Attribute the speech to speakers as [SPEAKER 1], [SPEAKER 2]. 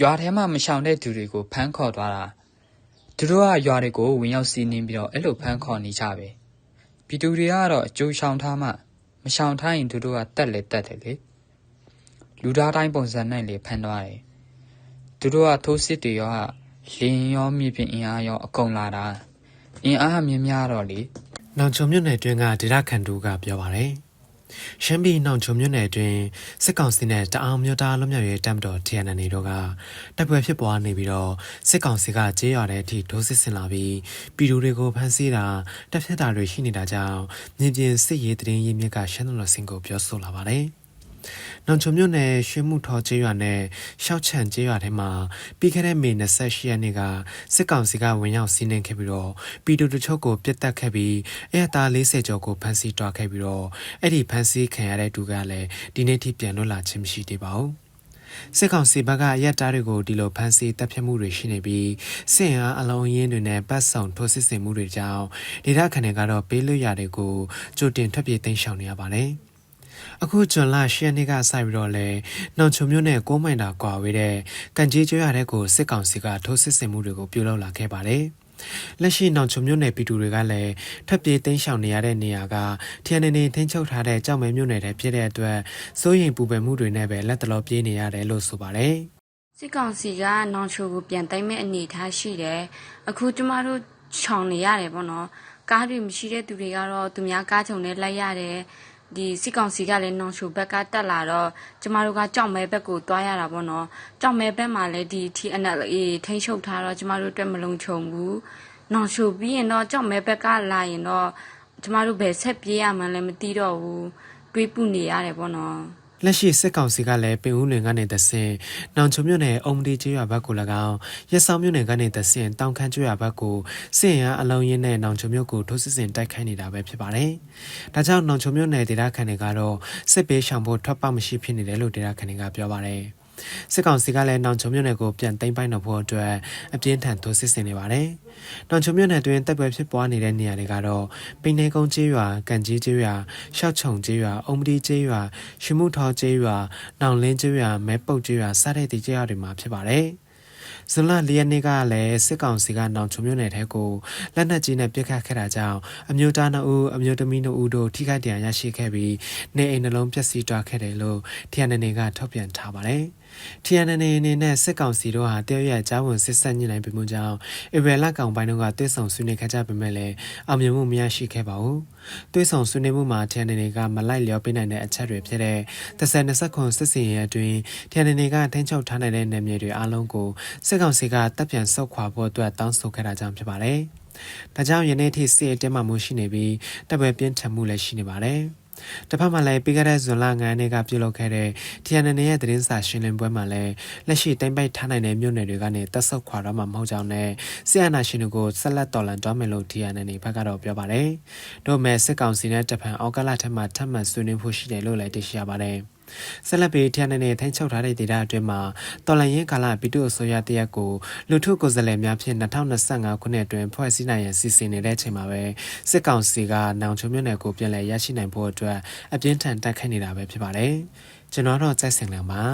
[SPEAKER 1] ရွာထဲမှာမရှောင်တဲ့သူတွေကိုဖမ်းခေါ်သွားတာသူတို့ကရွာတွေကိုဝင်ရောက်စီးနင်းပြီးတော့အဲ့လိုဖမ်းခေါ်နေကြပဲပြည်သူတွေကတော့အကျိုးရှောင်ထားမှမရှောင်ထားရင်သူတို့ကတက်လေတက်တယ်လေလူသားတိုင်းပုံစံနဲ့လေဖမ်းသွားတယ်သူတို့ကထိုးစစ်တွေရောကလင်းရောမြေပြင်အင်အားရောအကုန်လာတာအင်အားမြင်များတော့လေ
[SPEAKER 2] နောင်ချုံမြို့နယ်တွင်ကဒေတာခန်တူကပြောပါရယ် ရှမ်းပြည်နောင်ချုံမြို့နယ်တွင်စစ်ကောင်စီနဲ့တအောင်မြို့သားလွတ်မြောက်ရေးတပ်မတော် TNN တို့ကတပ်ပွဲဖြစ်ပွားနေပြီးတော့စစ်ကောင်စီကကြေးရွာတဲ့အထိဒိုးစစ်ဆင်လာပြီးပြည်သူတွေကိုဖမ်းဆီးတာတပ်ဖြတ်တာတွေရှိနေတာကြောင့်မြင်းပြင်းစစ်ရေးတရင်ရေးမြစ်ကရှမ်းတော်စင်ကိုပြောဆိုလာပါတယ်။ နောင်ချုံမြို့နယ်ရွှေမှုထော်ကျေးရွာနဲ့ရှောက်ချန်ကျေးရွာထဲမှာပြီးခဲ့တဲ့မေ28ရက်နေ့ကစစ်ကောင်စီကဝင်ရောက်စီးနင်းခဲ့ပြီးတော့ပြည်သူတို့ချုပ်ကိုပြစ်တက်ခဲ့ပြီးအရတာ40ကျော်ကိုဖမ်းဆီးတွားခဲ့ပြီးတော့အဲ့ဒီဖမ်းဆီးခံရတဲ့သူကလည်းဒီနေ့ထိပြန်လွတ်လာခြင်းမရှိသေးပါဘူး။စစ်ကောင်စီဘက်ကအရက်တားတွေကိုဒီလိုဖမ်းဆီးတပ်ဖြတ်မှုတွေရှိနေပြီးစစ်အားအလုံးရင်းတွေနဲ့ပတ်ဆောင်ထိုးစစ်ဆင်မှုတွေကြောင့်ဒေသခံတွေကတော့ပေးလွတ်ရတွေကိုကြိုတင်ထွက်ပြေးသိမ်းရှောင်နေရပါတယ်။ အခုဂျွန်လ10ရက်နေ့ကစပြီးတော့လဲနောင်ချုံမြို့နယ်ကိုမိုင်တာကွာဝေးတဲ့ကန်ကြီးကျွရတဲ့ကိုစစ်ကောင်စီကထိုးစစ်ဆင်မှုတွေကိုပြုလုပ်လာခဲ့ပါတယ်။လက်ရှိနောင်ချုံမြို့နယ်ပြည်သူတွေကလည်းထပ်ပြေးသိမ်းရှောင်နေရတဲ့နေရာကထရန်နေနေထိန်းချုပ်ထားတဲ့ကြောက်မဲမြို့နယ်ထဲဖြစ်တဲ့အတွက်စိုးရိမ်ပူပန်မှုတွေနဲ့ပဲလက်တလောပြေးနေရတယ်လို့ဆိုပါတယ်။
[SPEAKER 3] စစ်ကောင်စီကနောင်ချိုကိုပြန်သိမ်းမဲ့အနေအထားရှိတယ်အခုကျမတို့ခြောင်နေရတယ်ပေါ့နော်ကားတွေမရှိတဲ့သူတွေကတော့သူများကားချုံနဲ့လိုက်ရတယ် ဒီစစ်ကောင်စီကလည်းနောင်ချိုဘက်ကတက်လာတော့ကျမတို့ကကြောက်မဲဘက်ကိုသွားရတာပေါ့နော်ကြောက်မဲဘက်မှာလည်းဒီ TNLA ထိန်းချုပ်ထားတော့ကျမတို့အတွက်မလုံခြုံဘူးနောင်ချိုပြီးရင်တော့ကြောက်မဲဘက်ကလာရင်တော့ကျမတို့ဘယ်ဆက်ပြေးရမှန်းလည်းမသိတော့ဘူးတွေးပူနေရတယ်ပေါ့နော်
[SPEAKER 2] လက်ရှိစစ်ကောင်စီကလည်းပင်ဦးလွင်ကနေတဆင်နောင်ချုံမြို့နယ်အုံမဒီကျွော်ဘက်ကို၎င်းရက်ဆောင်မြို့နယ်ကနေတဆင်တောင်ခမ်းကျွော်ဘက်ကိုစစ်ရန်အလုံးရင်းနဲ့နောင်ချုံမြို့ကိုထိုးစစ်ဆင်တိုက်ခိုက်နေတာပဲဖြစ်ပါတယ်။ဒါကြောင့်နောင်ချုံမြို့နယ်ဒေသခံတွေကတော့စစ်ပေးရှောင်ဖို့ထွက်ပေါက်မရှိဖြစ်နေတယ်လို့ဒေသခံတွေကပြောပါတယ်။ စစ်ကောင်စီကလည်းနောင်ချုံမြို့နယ်ကိုပြန်သိမ်းပိုက်တော့ဖို့အတွက်အပြင်းထန်ထိုးစစ်ဆင်နေပါတယ်။နောင်ချုံမြို့နယ်တွင်တပ်ပွဲဖြစ်ပွားနေတဲ့နေရာတွေကတော့ပိနေကုန်းကျေးရွာ၊ကန်ကြီးကျေးရွာ၊ရှောက်ချုံကျေးရွာ၊အုံမဒီကျေးရွာ၊ရွှေမှုထော်ကျေးရွာ၊နောင်လင်းကျေးရွာ၊မဲပုတ်ကျေးရွာစတဲ့ဒီကျေးရွာတွေမှာဖြစ်ပါတယ်။ ဇွန်လ၄ရက်နေ့ကလည်းစစ်ကောင်စီကနောင်ချုံမြို့နယ်ထဲကိုလက်နက်ကြီးနဲ့ပစ်ခတ်ခဲ့တာကြောင့်အမျိုးသားနှစ်ဦးအမျိုးသမီးနှစ်ဦးတို့ထိခိုက်ဒဏ်ရာရရှိခဲ့ပြီးနေအိမ်နှလုံးပျက်စီးသွားခဲ့တယ်လို့ TNN ကထုတ်ပြန်ထားပါတယ်။ TNN အနေနဲ့စစ်ကောင်စီတို့ဟာတရရကြားဝင်စစ်ဆက်ညှိနှိုင်းပြီးမှုကြောင့်ဧပြီလကောင်ပိုင်းတို့ကတွဲဆောင်ဆွေးနွေးခဲ့ကြပေမဲ့လည်းအောင်မြင်မှုမရရှိခဲ့ပါဘူး။တွဲဆောင်ဆွေးနွေးမှုမှာ TNN ကမလိုက်လျောပေးနိုင်တဲ့အချက်တွေဖြစ်တဲ့30ခွန်စစ်စင်ရဲ့အတွင်း TNN ကထိန်းချုပ်ထားနိုင်တဲ့နယ်မြေတွေအားလုံးကိုစစ်ကောင်စီကတပ်ပြန်ဆုတ်ခွာဖို့အတွက်တောင်းဆိုခဲ့တာကြောင့်ဖြစ်ပါတယ်။ဒါကြောင့်ယနေ့ထိစစ်အတဲမှမှုရှိနေပြီးတပ်ပွဲပြင်းထန်မှုလည်းရှိနေပါတယ်။တစ်ဖက်မှာလည်းပြီးခဲ့တဲ့ဇွန်လ9ရက်နေ့ကပြုလုပ်ခဲ့တဲ့ TNN ရဲ့သတင်းစာရှင်းလင်းပွဲမှာလည်းလက်ရှိတိုင်းပိုက်ထားနိုင်တဲ့မြို့နယ်တွေကနေတက်ဆုပ်ခွာတော့မှာမဟုတ်ကြောင်းနဲ့ဆီယနာရှင်တို့ကိုဆက်လက်တော်လှန်တော့မယ်လို့ TNN ဘက်ကတော့ပြောပါတယ်။တို့မဲ့စစ်ကောင်စီနဲ့တဖန်အောက်ကလထက်မှထပ်မံဆွေးနွေးဖို့ရှိတယ်လို့လည်းသိရှိရပါတယ်။ ဆက်လက်ပြီးထျန်နေတဲ့ထိန်းချုပ်ထားတဲ့ဒေသအတွင်းမှာတော်လန်ရင်ကာလပြည်သူ့အစိုးရတရက်ကိုလူထုကိုယ်စားလှယ်များဖြင့်2025ခုနှစ်အတွင်းဖွဲ့စည်းနိုင်ရန်စီစဉ်နေတဲ့အချိန်မှာပဲစစ်ကောင်စီကနောင်ချုံမြို့နယ်ကိုပြန်လည်ရရှိနိုင်ဖို့အတွက်အပြင်းထန်တိုက်ခိုက်နေတာပဲဖြစ်ပါတယ်ကျွန်တော်တော့ကြိုက်စင်လံပါ